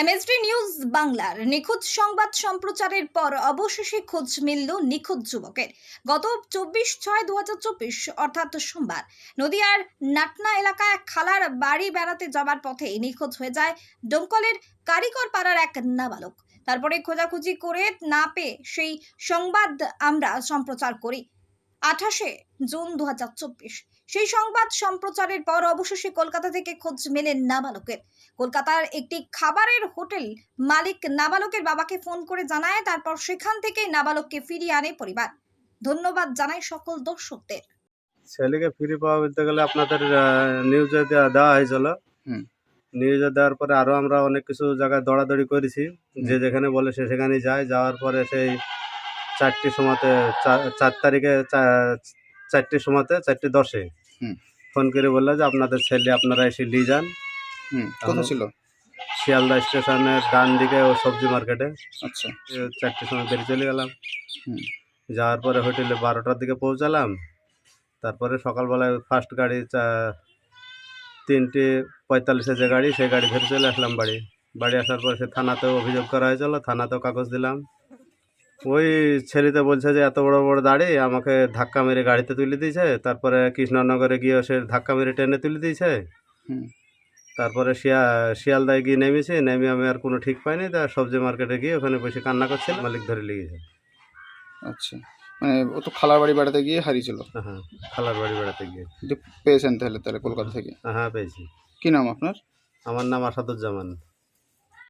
MSD news বাংলার নিখোঁজ সংবাদ সম্প্রচারের পর অবশেষে খোঁজ মিলল নিখোঁজ যুবকের। গত চব্বিশ ছয় দু অর্থাৎ সোমবার, নদিয়ার নাটনা এলাকায় খালার বাড়ি বেড়াতে যাওয়ার পথে নিখোঁজ হয়ে যায় ডোমকলের কারিকর পাড়ার এক নাবালক। তারপরে খোঁজাখুঁজি করে না পেয়ে সেই সংবাদ আমরা সম্প্রচার করি। আঠাশে জুন দু হাজার চব্বিশ। সেই সংবাদ সম্প্রচারের পর অবশেষে কলকাতা থেকে খোঁজ মেলে নাবালকের। কলকাতার একটি খাবারের হোটেল মালিক নাবালকের বাবাকে ফোন করে জানায় তারপর সেখান থেকেই নাবালককে ফিরিয়ে আনে পরিবার। ধন্যবাদ জানাই সকল দর্শকদের। ছেলেকে ফিরে পাওয়া বলতে গেলে আপনাদের নিউজে দেওয়া হয়েছিল। নিউজে দেওয়ার পরে আরও আমরা অনেক কিছু জায়গায় দৌড়াদৌড়ি করেছি। যে যেখানে বলে সে সেখানে যায়। যাওয়ার পরে সেই চারটির সময়তে চার তারিখে চা- চারটির সময়তে চারটে দশে। ফোন করে বলল যে আপনাদের ছেলে আপনারা এসে নিয়ে যান। কোথায় ছিল? শিয়ালদা স্টেশনের ডান দিকে ও সবজি মার্কেটে। আচ্ছা। চারটের সময় বেরিয়ে চলে গেলাম। যাওয়ার পরে হোটেলে বারোটার দিকে পৌঁছালাম। তারপরে সকালবেলায় ফার্স্ট গাড়ি তিনটে পঁয়তাল্লিশে যে গাড়ি সেই গাড়ি ধরে চলে আসলাম বাড়ি। বাড়ি আসার পর সে থানাতেও অভিযোগ করা হয়েছিল থানাতেও কাগজ দিলাম। ওই ছেলেতে বলছে যে এত বড় বড় দাড়ি আমাকে ধাক্কা মেরে গাড়িতে তুলে দিয়েছে। তারপরে কৃষ্ণনগরে গিয়ে সে ধাক্কা মেরে ট্রেনে তুলে দিয়েছে। তারপরে শিয়া শিয়ালদায় গিয়ে নেমেছি। নেমে আমি আর কোনো ঠিক পাইনি। তা সবজি মার্কেটে গিয়ে ওখানে বসে কান্না করছিল। মালিক ধরে লেগেছে আচ্ছা। মানে ও তো খালার বাড়ি বেড়াতে গিয়ে হারিয়েছিল। হ্যাঁ খালার বাড়ি বেড়াতে গিয়ে। পেয়েছেন তাহলে তাহলে কলকাতা থেকে? হ্যাঁ পেয়েছি। কী নাম আপনার? আমার নাম আসাদুজ্জামান।